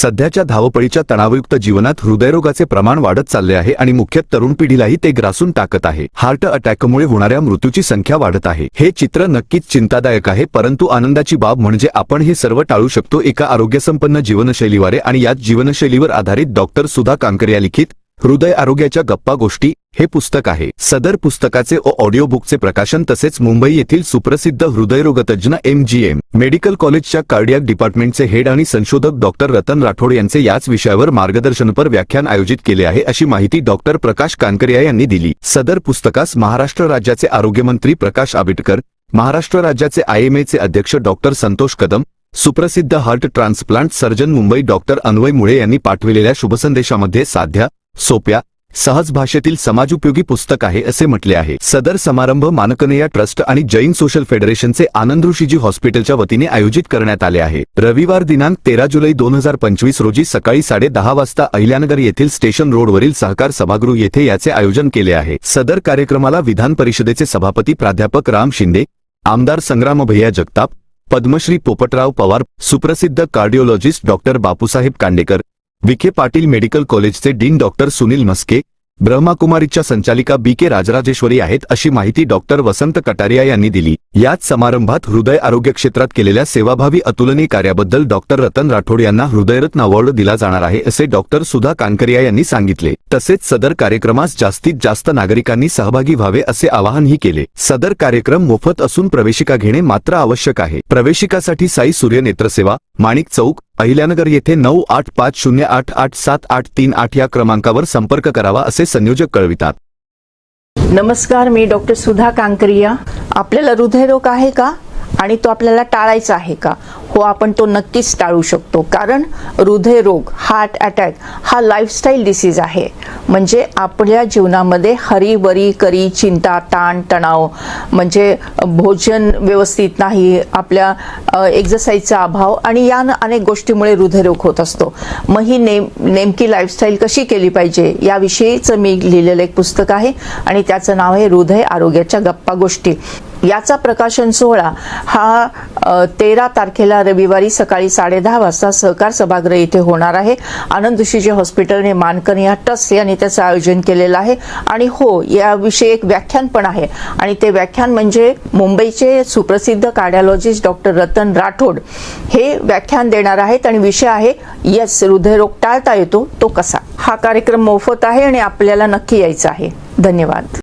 सध्याच्या धावपळीच्या तणावयुक्त जीवनात हृदयरोगाचे प्रमाण वाढत चालले आहे आणि मुख्य तरुण पिढीलाही ते ग्रासून टाकत आहे. हार्ट अटॅकमुळे होणाऱ्या मृत्यूची संख्या वाढत आहे. हे चित्र नक्कीच चिंतादायक आहे परंतु आनंदाची बाब म्हणजे आपण हे सर्व टाळू शकतो. एका आरोग्यसंपन्न जीवनशैलीवारे आणि याच जीवनशैलीवर आधारित डॉक्टर सुधा कांकरिया लिखित हृदय आरोग्याच्या गप्पा गोष्टी हे पुस्तक आहे. सदर पुस्तकाचे व ऑडिओ बुकचे प्रकाशन तसेच मुंबई येथील सुप्रसिद्ध हृदयरोगतज्ञ एम जी एम मेडिकल कॉलेजच्या कार्डियाक डिपार्टमेंटचे हेड आणि संशोधक डॉक्टर रतन राठोड यांचे याच विषयावर मार्गदर्शनपर व्याख्यान आयोजित केले आहे अशी माहिती डॉक्टर प्रकाश कानकरिया यांनी दिली. सदर पुस्तकास महाराष्ट्र राज्याचे आरोग्यमंत्री प्रकाश आबिटकर महाराष्ट्र राज्याचे आयएमएचे अध्यक्ष डॉक्टर संतोष कदम सुप्रसिद्ध heart transplant surgeon Mumbai doctor Anvay Mule यांनी पाठविलेल्या शुभसंदेशामध्ये साध्या सोप्या सहज भाषेतील समाजोपयोगी पुस्तक आहे असे म्हटले आहे. सदर समारंभ मानकनेया ट्रस्ट आणि जैन सोशल फेडरेशनचे आनंद ऋषीजी हॉस्पिटलच्या वतीने आयोजित करण्यात आले आहे. रविवार दिनांक तेरा जुलै दोन हजार पंचवीस रोजी सकाळी साडे दहा वाजता अहिल्यानगर येथील स्टेशन रोडवरील सहकार सभागृह येथे याचे आयोजन केले आहे. सदर कार्यक्रमाला विधान परिषदेचे सभापती प्राध्यापक राम शिंदे आमदार संग्राम भैया जगताप पद्मश्री पोपटराव पवार सुप्रसिद्ध cardiologist doctor Bapusaheb Kandekar Vikhe Patil medical कॉलेजचे डीन डॉक्टर सुनील म्हस्के ब्रह्माकुमारीच्या संचालिका बी के राजराजेश्वरी आहेत अशी माहिती डॉक्टर वसंत कटारिया यांनी दिली. याच समारंभात हृदय आरोग्य क्षेत्रात केलेल्या सेवाभावी अतुलनीय कार्याबद्दल डॉक्टर रतन राठोड यांना हृदयरत्न अवॉर्ड दिला जाणार आहे असे डॉक्टर सुधा कानकरिया यांनी सांगितले. तसेच सदर कार्यक्रमास जास्तीत जास्त नागरिकांनी सहभागी व्हावे असे आवाहनही केले. सदर कार्यक्रम मोफत असून प्रवेशिका घेणे मात्र आवश्यक आहे. प्रवेशिकासाठी साई सूर्य नेत्रसेवा माणिक चौक अहिल्यानगर येथे नऊ आठ पाच शून्य आठ आठ सात आठ तीन आठ या क्रमांकावर संपर्क करावा असे संयोजक कळवितात. नमस्कार मी डॉक्टर सुधा कांकरिया. आपल्याला हृदयरोग आहे का? आणि तो आपल्याला टाळायचा आहे का? हो आपण तो नक्कीच टाळू शकतो. कारण हृदयरोग हार्ट अटॅक हा लाईफस्टाईल डिसीज आहे. म्हणजे आपल्या जीवनामध्ये हरीवरी करी चिंता ताण तणाव म्हणजे भोजन व्यवस्थित नाही आपल्या एक्झरसाईजचा अभाव आणि या न- अनेक गोष्टीमुळे हृदयरोग होत असतो. मग ही नेम नेमकी लाईफस्टाईल कशी केली पाहिजे याविषयीचं मी लिहिलेलं एक पुस्तक आहे आणि त्याचं नाव आहे हृदय आरोग्याच्या गप्पा गोष्टी. याचा प्रकाशन सोहळा हा तेरा तारखेला रविवारी सकाळी साडेदहा वाजता सहकार सभागृह इथे होणार आहे. आनंद ऋषीजी हॉस्पिटलने मानकनिया ट्रस्ट यांनी त्याचं आयोजन केलेलं आहे. आणि हो याविषयी एक व्याख्यान पण आहे. आणि ते व्याख्यान म्हणजे मुंबईचे सुप्रसिद्ध कार्डिओलॉजिस्ट डॉक्टर रतन राठोड हे व्याख्यान देणार आहेत. आणि विषय आहे यस हृदयरोग टाळता येतो तो कसा? हा कार्यक्रम मोफत आहे आणि आपल्याला नक्की यायचा आहे. धन्यवाद.